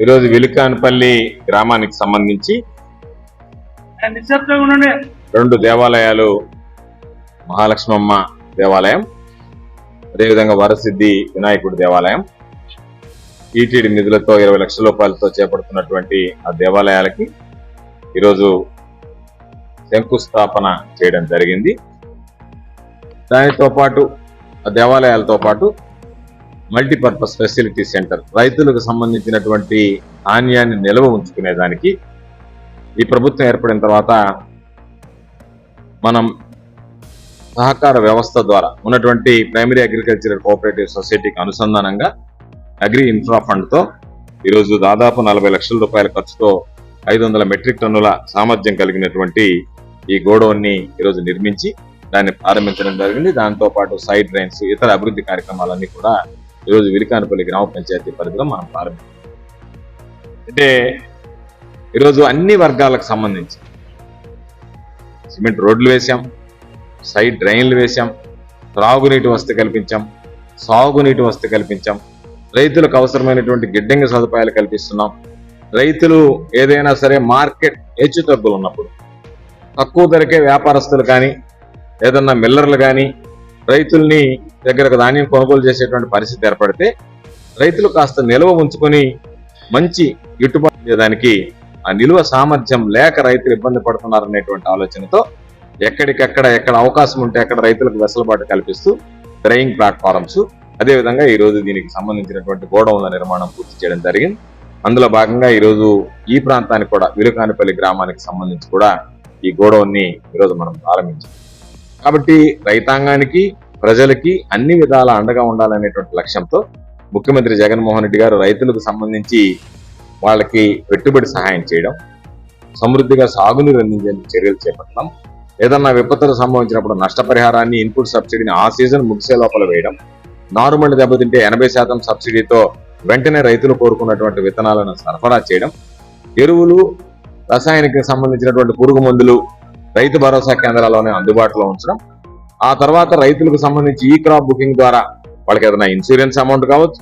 ఈరోజు విలుకానపల్లి గ్రామానికి సంబంధించి రెండు దేవాలయాలు మహాలక్ష్మమ్మ దేవాలయం అదేవిధంగా వరసిద్ధి వినాయకుడి దేవాలయం. టీటీడీ నిధులతో ఇరవై లక్షల రూపాయలతో చేపడుతున్నటువంటి ఆ దేవాలయాలకి ఈరోజు శంకుస్థాపన చేయడం జరిగింది. దానితో పాటు ఆ దేవాలయాలతో పాటు మల్టీపర్పస్ ఫెసిలిటీ సెంటర్ రైతులకు సంబంధించినటువంటి ధాన్యాన్ని నిల్వ ఉంచుకునేదానికి ఈ ప్రభుత్వం ఏర్పడిన తర్వాత మనం సహకార వ్యవస్థ ద్వారా ఉన్నటువంటి ప్రైమరీ అగ్రికల్చరల్ కోఆపరేటివ్ సొసైటీకి అనుసంధానంగా అగ్రి ఇన్ఫ్రా ఫండ్తో ఈరోజు దాదాపు నలభై లక్షల రూపాయల ఖర్చుతో ఐదు వందల మెట్రిక్ టన్నుల సామర్థ్యం కలిగినటువంటి ఈ గోడౌన్ని ఈరోజు నిర్మించి దాన్ని ప్రారంభించడం జరిగింది. దాంతో పాటు సైడ్ డ్రైన్స్ ఇతర అభివృద్ధి కార్యక్రమాలన్నీ కూడా ఈరోజు విలికానపల్లి గ్రామ పంచాయతీ పరిధిలో మనం ప్రారంభించాం. అంటే ఈరోజు అన్ని వర్గాలకు సంబంధించి సిమెంట్ రోడ్లు వేశాం సైడ్ డ్రైన్లు వేశాం త్రాగునీటి వసతి కల్పించాం సాగునీటి వసతి కల్పించాం రైతులకు అవసరమైనటువంటి గిడ్డంగి సదుపాయాలు కల్పిస్తున్నాం. రైతులు ఏదైనా సరే మార్కెట్ హెచ్చు తగ్గులు ఉన్నప్పుడు తక్కువ ధరకే వ్యాపారస్తులు కానీ ఏదన్నా మిల్లర్లు కానీ రైతుల్ని దగ్గరకు ధాన్యం కొనుగోలు చేసేటువంటి పరిస్థితి ఏర్పడితే రైతులు కాస్త నిల్వ ఉంచుకొని మంచి గిట్టుబాటు చేయడానికి ఆ నిల్వ సామర్థ్యం లేక రైతులు ఇబ్బంది పడుతున్నారనేటువంటి ఆలోచనతో ఎక్కడికెక్కడ ఎక్కడ అవకాశం ఉంటే అక్కడ రైతులకు వెసులుబాటు కల్పిస్తూ డ్రైయింగ్ ప్లాట్ఫారమ్స్ అదేవిధంగా ఈ రోజు దీనికి సంబంధించినటువంటి గోడౌన్ల నిర్మాణం పూర్తి చేయడం జరిగింది. అందులో భాగంగా ఈ రోజు ఈ ప్రాంతానికి కూడా విలుకానిపల్లి గ్రామానికి సంబంధించి కూడా ఈ గోడౌన్ని ఈరోజు మనం ప్రారంభించాం. కాబట్టి రైతాంగానికి ప్రజలకి అన్ని విధాల అండగా ఉండాలనేటువంటి లక్ష్యంతో ముఖ్యమంత్రి జగన్మోహన్ రెడ్డి గారు రైతులకు సంబంధించి వాళ్ళకి పెట్టుబడి సహాయం చేయడం సమృద్ధిగా సాగునీరు అందించేందుకు చర్యలు చేపట్టడం ఏదన్నా విపత్తులు సంభవించినప్పుడు నష్టపరిహారాన్ని ఇన్పుట్ సబ్సిడీని ఆ సీజన్ ముగిసే లోపల వేయడం నారుమడి దెబ్బతింటే ఎనభై శాతం సబ్సిడీతో వెంటనే రైతులు కోరుకున్నటువంటి విత్తనాలను సరఫరా చేయడం ఎరువులు రసాయనిక సంబంధించినటువంటి పురుగు మందులు రైతు భరోసా కేంద్రాల్లోనే అందుబాటులో ఉంచడం ఆ తర్వాత రైతులకు సంబంధించి ఈ క్రాప్ బుకింగ్ ద్వారా వాళ్ళకి ఏదైనా ఇన్సూరెన్స్ అమౌంట్ కావచ్చు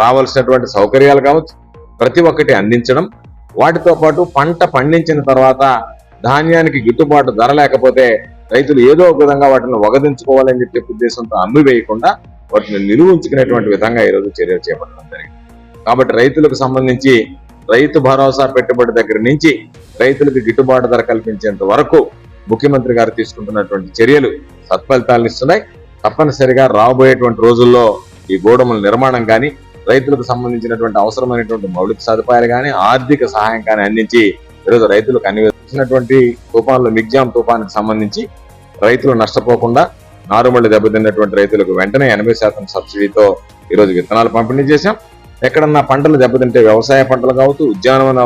రావాల్సినటువంటి సౌకర్యాలు కావచ్చు ప్రతి ఒక్కటి అందించడం వాటితో పాటు పంట పండించిన తర్వాత ధాన్యానికి గిట్టుబాటు ధర లేకపోతే రైతులు ఏదో ఒక విధంగా వాటిని వగదించుకోవాలని చెప్పే ఉద్దేశంతో అమ్మి వేయకుండా వాటిని నిలువుంచుకునేటువంటి విధంగా ఈరోజు చర్యలు చేపట్టడం జరిగింది. కాబట్టి రైతులకు సంబంధించి రైతు భరోసా పెట్టుబడి దగ్గర నుంచి రైతులకు గిట్టుబాటు ధర కల్పించేంత వరకు ముఖ్యమంత్రి గారు తీసుకుంటున్నటువంటి చర్యలు సత్ఫలితాలను ఇస్తున్నాయి. తప్పనిసరిగా రాబోయేటువంటి రోజుల్లో ఈ గోడముల నిర్మాణం కానీ రైతులకు సంబంధించినటువంటి అవసరమైనటువంటి మౌలిక సదుపాయాలు కానీ ఆర్థిక సహాయం కానీ అందించి ఈరోజు రైతులకు అన్ని వచ్చినటువంటి తుఫాన్లు మిగ్జాం తుఫాన్కి సంబంధించి రైతులు నష్టపోకుండా నారుమల్లి దెబ్బతిన్నటువంటి రైతులకు వెంటనే ఎనభై శాతం సబ్సిడీతో ఈరోజు విత్తనాలు పంపిణీ చేశాం. ఎక్కడన్నా పంటలు దెబ్బతింటే వ్యవసాయ పంటలు కావచ్చు ఉద్యానవన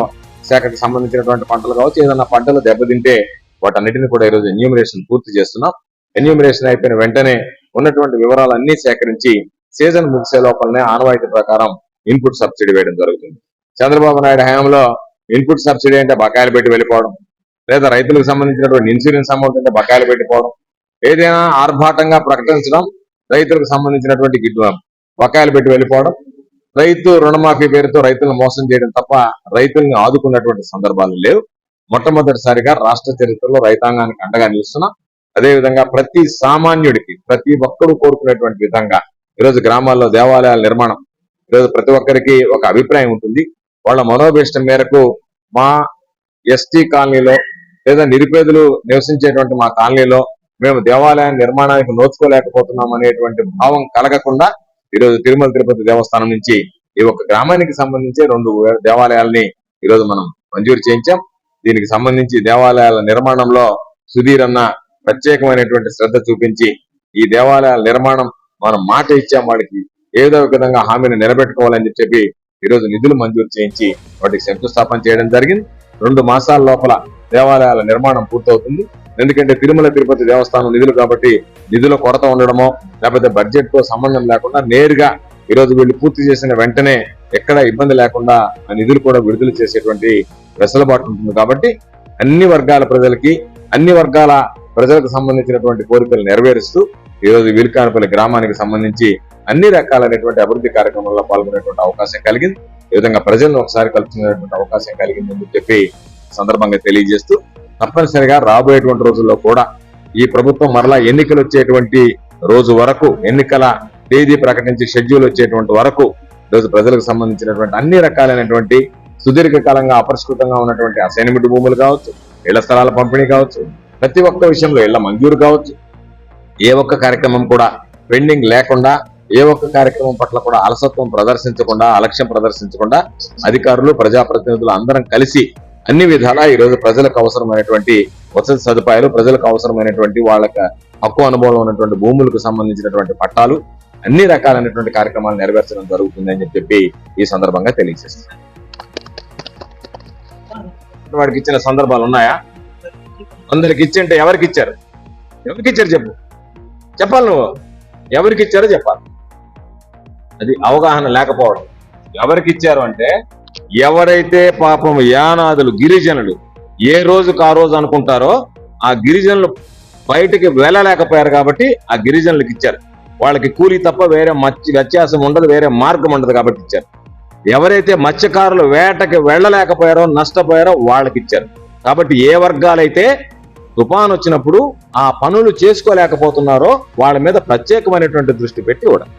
శాఖకు సంబంధించినటువంటి పంటలు కావచ్చు ఏదన్నా పంటలు దెబ్బతింటే వాటన్నిటిని కూడా ఈరోజు ఎన్యూమరేషన్ పూర్తి చేస్తున్నాం. ఎన్యూమరేషన్ అయిపోయిన వెంటనే ఉన్నటువంటి వివరాలన్నీ సేకరించి సీజన్ ముగిసే లోపలనే ఆనవాయితీ ప్రకారం ఇన్పుట్ సబ్సిడీ వేయడం జరుగుతుంది. చంద్రబాబు నాయుడు హయాంలో ఇన్పుట్ సబ్సిడీ అంటే బకాయిలు పెట్టి వెళ్ళిపోవడం లేదా రైతులకు సంబంధించినటువంటి ఇన్సూరెన్స్ అమౌంట్ అంటే బకాయిలు పెట్టిపోవడం ఏదైనా ఆర్భాటంగా ప్రకటించడం రైతులకు సంబంధించినటువంటి గిడ్డు బకాయిలు పెట్టి వెళ్ళిపోవడం రైతు రుణమాఫీ పేరుతో రైతులను మోసం చేయడం తప్ప రైతుల్ని ఆదుకున్నటువంటి సందర్భాలు లేవు. మొట్టమొదటిసారిగా రాష్ట్ర చరిత్రలో రైతాంగానికి అండగా నిలుస్తున్నాం అదేవిధంగా ప్రతి సామాన్యుడికి ప్రతి ఒక్కరూ కోరుకునేటువంటి విధంగా ఈరోజు గ్రామాల్లో దేవాలయాల నిర్మాణం ఈరోజు ప్రతి ఒక్కరికి ఒక అభిప్రాయం ఉంటుంది. వాళ్ళ మనోభీష్టం మేరకు మా ఎస్టీ కాలనీలో లేదా నిరుపేదలు నివసించేటువంటి మా కాలనీలో మేము దేవాలయం నిర్మాణానికి నోచుకోలేకపోతున్నాం అనేటువంటి భావం కలగకుండా ఈరోజు తిరుమల తిరుపతి దేవస్థానం నుంచి ఈ ఒక్క గ్రామానికి సంబంధించి రెండు దేవాలయాల్ని ఈరోజు మనం మంజూరు చేయించాం. దీనికి సంబంధించి దేవాలయాల నిర్మాణంలో సుధీర్ అన్న ప్రత్యేకమైనటువంటి శ్రద్ధ చూపించి ఈ దేవాలయాల నిర్మాణం మనం మాట ఇచ్చాం. వాడికి ఏదో విధంగా హామీని నిలబెట్టుకోవాలని చెప్పి ఈరోజు నిధులు మంజూరు చేయించి వాటికి శంకుస్థాపన చేయడం జరిగింది. రెండు మాసాల లోపల దేవాలయాల నిర్మాణం పూర్తవుతుంది. ఎందుకంటే తిరుమల తిరుపతి దేవస్థానం నిధులు కాబట్టి నిధుల కొరత ఉండడమో లేకపోతే బడ్జెట్తో సంబంధం లేకుండా నేరుగా ఈరోజు వీళ్ళు పూర్తి చేసిన వెంటనే ఎక్కడ ఇబ్బంది లేకుండా ఆ నిధులు కూడా విడుదల చేసేటువంటి వెసులుబాటు ఉంటుంది కాబట్టి అన్ని వర్గాల ప్రజలకి అన్ని వర్గాల ప్రజలకు సంబంధించినటువంటి కోరికలు నెరవేరుస్తూ ఈ రోజు వీలుకానపల్లి గ్రామానికి సంబంధించి అన్ని రకాలైనటువంటి అభివృద్ధి కార్యక్రమాల్లో పాల్గొనేటువంటి అవకాశం కలిగింది. ఈ విధంగా ప్రజలను ఒకసారి కలుపుకునేటువంటి అవకాశం కలిగిందని చెప్పి సందర్భంగా తెలియజేస్తూ తప్పనిసరిగా రాబోయేటువంటి రోజుల్లో కూడా ఈ ప్రభుత్వం మరలా ఎన్నికలు వచ్చేటువంటి రోజు వరకు ఎన్నికల తేదీ ప్రకటించి షెడ్యూల్ వచ్చేటువంటి వరకు ఈరోజు ప్రజలకు సంబంధించినటువంటి అన్ని రకాలైనటువంటి సుదీర్ఘకాలంగా అపరిష్కృతంగా ఉన్నటువంటి అసైన్మెంట్ భూములు కావచ్చు ఇళ్ళ స్థలాల పంపిణీ కావచ్చు ప్రతి ఒక్క విషయంలో ఇళ్ళ మంజూరు కావచ్చు. ఏ ఒక్క కార్యక్రమం కూడా పెండింగ్ లేకుండా ఏ ఒక్క కార్యక్రమం పట్ల కూడా అలసత్వం ప్రదర్శించకుండా అలక్ష్యం ప్రదర్శించకుండా అధికారులు ప్రజాప్రతినిధులు అందరం కలిసి అన్ని విధాలా ఈ రోజు ప్రజలకు అవసరమైనటువంటి వసతి సదుపాయాలు ప్రజలకు అవసరమైనటువంటి వాళ్ళకి హక్కు అనుభవం ఉన్నటువంటి భూములకు సంబంధించినటువంటి పట్టాలు అన్ని రకాలైనటువంటి కార్యక్రమాలు నెరవేర్చడం జరుగుతుంది అని చెప్పి ఈ సందర్భంగా తెలియజేస్తున్నారు వాడికి ఇచ్చిన సందర్భాలు ఉన్నాయా? అందరికి ఇచ్చింటే ఎవరికి ఇచ్చారు? ఎవరికి ఇచ్చారు చెప్పు. చెప్పాలి నువ్వు. ఎవరికి ఇచ్చారో చెప్పాలి. అది అవగాహన లేకపోవడం. ఎవరికి ఇచ్చారు అంటే ఎవరైతే పాపం యానాదులు గిరిజనులు ఏ రోజుకు ఆ రోజు అనుకుంటారో ఆ గిరిజనులు బయటికి వెళ్ళలేకపోయారు కాబట్టి ఆ గిరిజనులకు ఇచ్చారు. వాళ్ళకి కూలి తప్ప వేరే మత్స్య వ్యత్యాసం ఉండదు వేరే మార్గం ఉండదు కాబట్టి ఇచ్చారు. ఎవరైతే మత్స్యకారులు వేటకి వెళ్ళలేకపోయారో నష్టపోయారో వాళ్ళకి ఇచ్చారు. కాబట్టి ఏ వర్గాలైతే తుఫాన్ వచ్చినప్పుడు ఆ పనులు చేసుకోలేకపోతున్నారో వాళ్ళ మీద ప్రత్యేకమైనటువంటి దృష్టి పెట్టి ఇవ్వడం